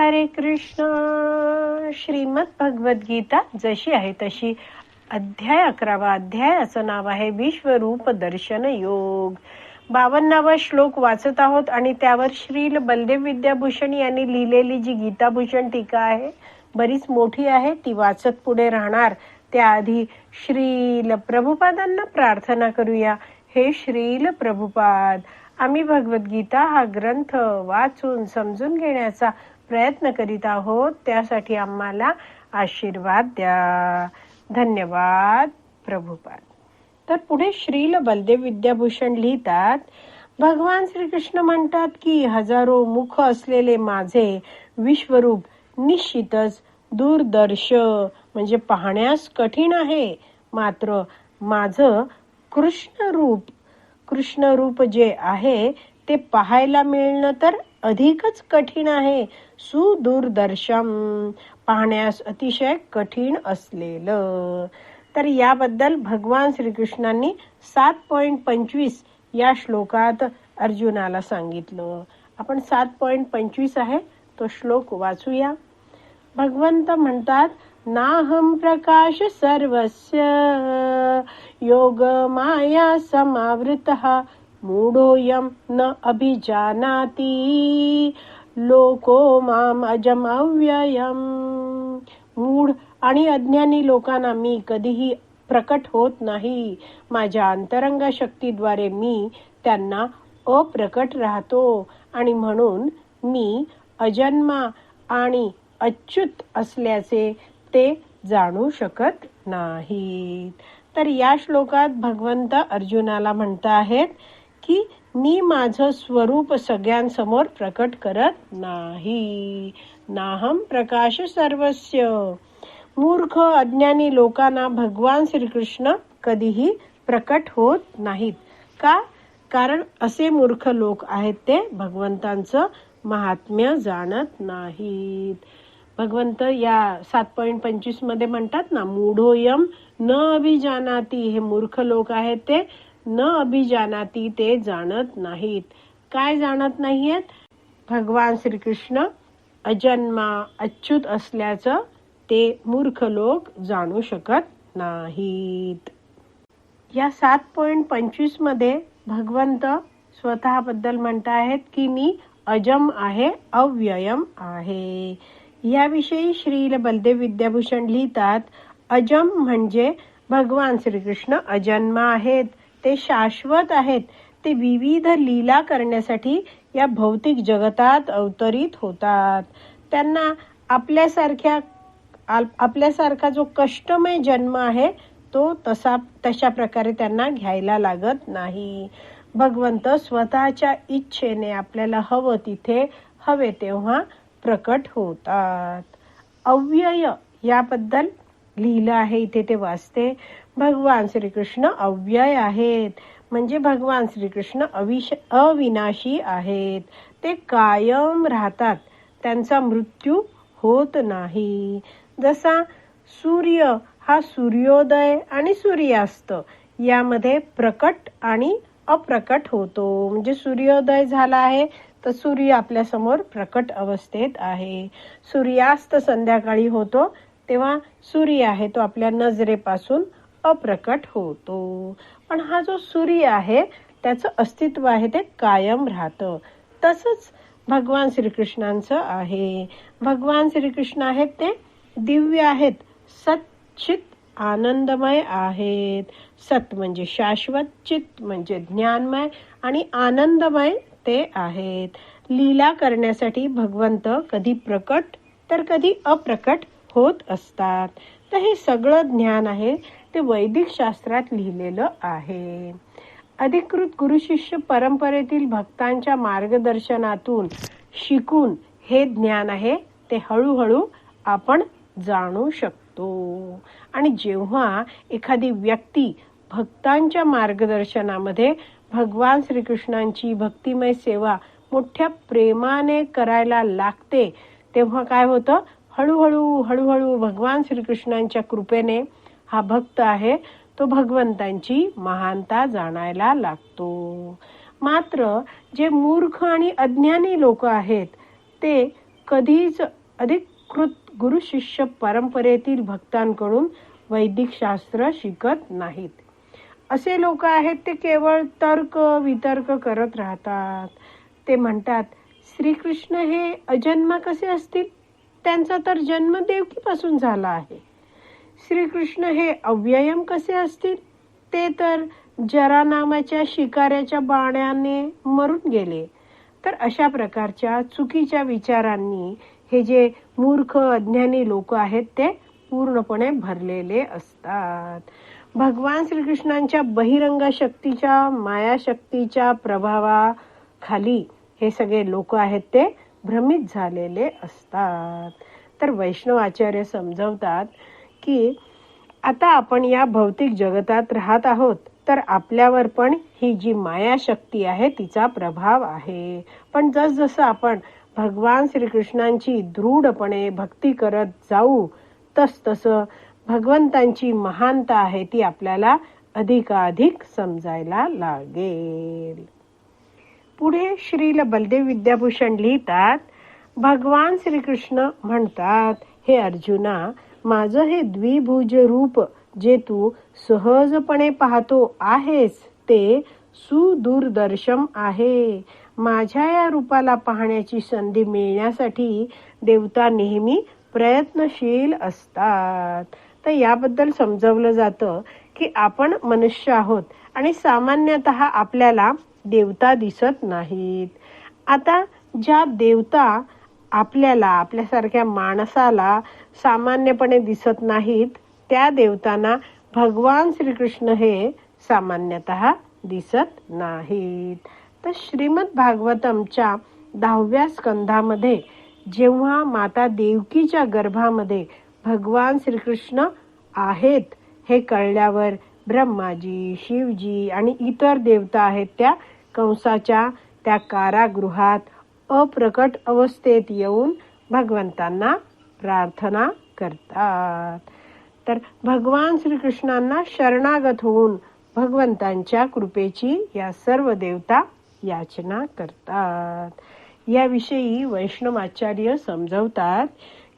हरे कृष्ण. श्रीमद भगवद्गीता जशी आहे तशी. अध्याय अकरावा अध्यायाचं नाव आहे विश्वरूप दर्शन योग. बावन्नावा श्लोक वाचत आहोत आणि त्यावर श्रील बलदेव विद्याभूषण यांनी लिहिलेली जी गीताभूषण टीका आहे बरीच मोठी आहे ती वाचत पुढे राहणार. त्याआधी श्रील प्रभुपादांना प्रार्थना करूया. हे श्रील प्रभुपाद आम्ही भगवद्गीता हा ग्रंथ वाचून समजून घेण्याचा प्रयत्न करीत आहोत. त्यासाठी आम्हाला आशीर्वाद द्या. धन्यवाद प्रभुपाद. तर पुढे श्रील बलदेव विद्याभूषण लिहितात भगवान श्रीकृष्ण म्हणतात की हजारो मुख असलेले माझे विश्वरूप निश्चितच दूरदर्श म्हणजे पाहण्यास कठीण आहे. मात्र माझं कृष्ण रूप कृष्ण रूप जे आहे ते पाहायला मिळणं तर अधिकच कठीण आहे. सुदूरदर्शम पाहण्यास अतिशय कठीण असलेलं. तर याबद्दल भगवान श्रीकृष्णांनी सात पॉइंट पंचवीस या श्लोकात अर्जुनाला सांगितलं. आपण सात पॉइंट पंचवीस आहे तो श्लोक वाचूया. भगवंत म्हणतात नाहम प्रकाश सर्वस्य योग माया समावृत मूढोयम न अभिजानाती। लोको माम अजम अव्ययम मूढ आणि अज्ञानी लोकांना मी कधीही प्रकट होत नाही. माझ्या अंतरंग शक्तीद्वारे मी त्यांना अप्रकट राहतो. आणि म्हणून मी अजन्मा आणि अच्युत असल्याचे ते जाणू शकत नाहीत. तर या श्लोकात भगवंत अर्जुनाला म्हणता आहेत की मी माझं स्वरूप सगळ्यांसमोर प्रकट करत नाही. नाहम प्रकाश सर्वस्य. मूर्ख अज्ञानी लोकांना भगवान श्रीकृष्ण कधीही प्रकट होत नाहीत. का? कारण असे मूर्ख लोक आहेत ते भगवंतांचं महात्म्य जाणत नाहीत. भगवंत या सात पॉईंट पंचवीसमध्ये म्हणतात ना मूढोयम न अभिजानाती. हे मूर्ख लोक आहेत ते. न अभिजानाती ते जाणत नाहीत. काय जाणत नाहीयेत? भगवान श्रीकृष्ण अजन्मा अच्युत असल्याचं ते मूर्ख लोक जाणू शकत नाहीत. या सात पॉईंट पंचवीसमध्ये भगवंत स्वतःबद्दल म्हणताहेत की मी अजम आहे अव्ययम आहे. याविषयी श्रील बलदेव विद्याभूषण लिहितात अजम म्हणजे भगवान श्रीकृष्ण अजन्मा आहेत. ते शाश्वत आहेत. ते विविध लीला करण्यासाठी या भौतिक जगतात अवतरित होतात. त्यांना आपल्यासारख्या आपल्यासारखा जो कष्टमय जन्म आहे तो तसा तशा प्रकारे त्यांना घ्यायला लागत नाही. भगवंत स्वतःच्या इच्छेने आपल्याला हवं तिथे हवे तेव्हा प्रकट होतात. अव्यय याबद्दल लिहिलं आहे इथे ते वाचते. भगवान श्रीकृष्ण अव्यय आहेत. म्हणजे भगवान श्रीकृष्ण अविश अविनाशी आहेत. ते कायम राहतात. त्यांचा मृत्यू होत नाही. जसा सूर्य हा सूर्योदय आणि सूर्यास्त यामध्ये प्रकट आणि अप्रकट होतो. म्हणजे सूर्योदय झाला आहे तर सूर्य आपल्यासमोर प्रकट अवस्थेत आहे. सूर्यास्त संध्याकाळी होतो तेव्हा सूर्य आहे तो आपल्या नजरेपासून अप्रकट होतो. पण हा जो सूर्य आहे त्याचं अस्तित्व आहे ते कायम राहतं. तसंच भगवान श्रीकृष्णांचं आहे. भगवान श्रीकृष्ण आहेत ते दिव्य आहेत सच्चित आनंदमय आहेत. सत म्हणजे शाश्वत चित म्हणजे ज्ञानमय आणि आनंदमय ते आहेत. लीला करण्यासाठी भगवंत कधी प्रकट तर कधी अप्रकट होत असतात. तर हे सगळं ज्ञान आहे ते वैदिक शास्त्रात लिहिलेलं आहे. अधिकृत गुरु शिष्य परंपरेतील भक्तांच्या मार्गदर्शनातून शिकून हे ज्ञान आहे ते हळूहळू आपण जाणू शकतो. आणि जेव्हा एखादी व्यक्ती भक्तांच्या मार्गदर्शनामध्ये भगवान श्रीकृष्णांची भक्तिमय सेवा मोठ्या प्रेमाने करायला लागते तेव्हा काय होतं? हळूहळू हळूहळू भगवान श्रीकृष्णांच्या कृपेने हा भक्त आहे तो भगवंतांची महानता जाणायला लागतो. मात्र जे मूर्ख आणि अज्ञानी लोक आहेत ते कधीच अधिकृत गुरु शिष्य परंपरेतील भक्तांकडून वैदिक शास्त्र शिकत नाहीत. असे लोक आहेत ते केवळ तर्क वितर्क करत राहतात. ते म्हणतात श्रीकृष्ण हे अजन्मा कसे असतील? त्यांचा तर जन्म देवकीपासून झाला आहे. श्रीकृष्ण हे अव्ययम कसे असतील? ते तर जरा नामाच्या शिकाऱ्याच्या बाण्याने मरून गेले. तर अशा प्रकारच्या चुकीच्या विचारांनी हे जे मूर्ख अज्ञानी लोक आहेत ते पूर्णपणे भरलेले असतात. भगवान श्रीकृष्णांच्या बहिरंग शक्तीच्या मायाशक्तीच्या प्रभावाखाली हे सगळे लोक आहेत ते भ्रमित झालेले असतात. तर वैष्णव आचार्य समजवतात की आता आपण या भौतिक जगतात राहत आहोत तर आपल्यावर पण ही जी माया शक्ती आहे तिचा प्रभाव आहे. पण जसजसं आपण भगवान श्रीकृष्णांची दृढपणे भक्ती करत जाऊ तस तसं भगवंतांची महानता आहे ती आपल्याला अधिकाधिक समजायला लागेल. पुढे श्रील बलदेव विद्याभूषण लिहितात भगवान श्रीकृष्ण म्हणतात हे अर्जुना माझं हे द्विभुज रूप जे तू सहजपणे पाहतो आहेस ते सुदूरदर्शम आहे. माझ्या या रूपाला पाहण्याची संधी मिळण्यासाठी देवता नेहमी प्रयत्नशील असतात. तर याबद्दल समजवलं जातं की आपण मनुष्य आहोत आणि सामान्यतः आपल्याला देवता दिसत नाहीत. आता ज्या देवता आपल्याला आपल्यासारख्या माणसाला सामान्यपणे दिसत नाहीत त्या देवतांना भगवान श्रीकृष्ण हे सामान्यतः दिसत नाहीत. तर श्रीमद भागवतमच्या दहाव्या स्कंधामध्ये जेव्हा माता देवकीच्या गर्भामध्ये भगवान श्रीकृष्ण आहेत हे कळल्यावर ब्रह्माजी शिवजी आणि इतर देवता आहेत त्या कंसाच्या त्या कारागृहात अप्रकट अवस्थेत येऊन भगवंतांना प्रार्थना करतात. तर भगवान श्रीकृष्णांना शरणागत होऊन भगवंतांच्या कृपेची या सर्व देवता याचना करतात. याविषयी वैष्णवाचार्य समजवतात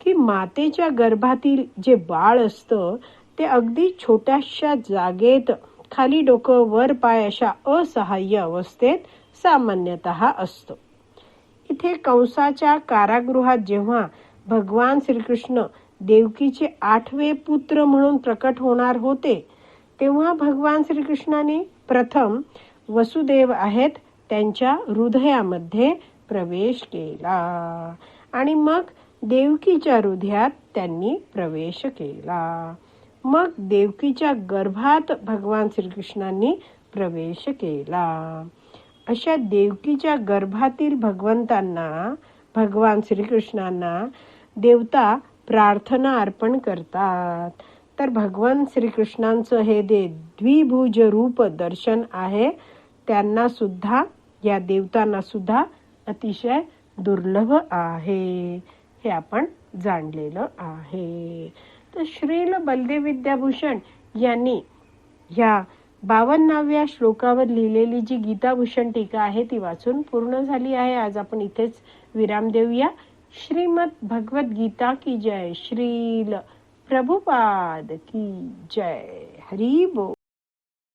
की मातेच्या गर्भातील जे बाळ असतं ते अगदी छोट्याशा जागेत खाली डोकं वर पाय अशा असहाय्य अवस्थेत सामान्यतः असतो. इथे कंसाच्या कारागृहात जेव्हा भगवान श्रीकृष्ण देवकीचे आठवे पुत्र म्हणून प्रकट होणार होते तेव्हा भगवान श्रीकृष्णाने प्रथम वसुदेव आहेत त्यांच्या हृदयामध्ये प्रवेश केला आणि मग देवकीच्या हृदयात त्यांनी प्रवेश केला. मग देवकीच्या गर्भात भगवान श्रीकृष्णांनी प्रवेश केला. अशा देवकीच्या गर्भातील भगवंतांना भगवान श्रीकृष्णांना देवता प्रार्थना अर्पण करतात. तर भगवान श्रीकृष्णांचं हे दे द्विभुज रूप दर्शन आहे त्यांना सुद्धा या देवतांना सुद्धा अतिशय दुर्लभ आहे. हे आपण जाणलेलं आहे. तर श्रील बलदेव विद्याभूषण यांनी ह्या बावन्नाव्या श्लोकावर लिहिलेली जी गीताभूषण टीका आहे ती वाचून पूर्ण झाली आहे. आज आपण इथेच विराम देऊया. श्रीमद भगवत गीता की जय. श्रील प्रभुपाद की जय. हरी बोल.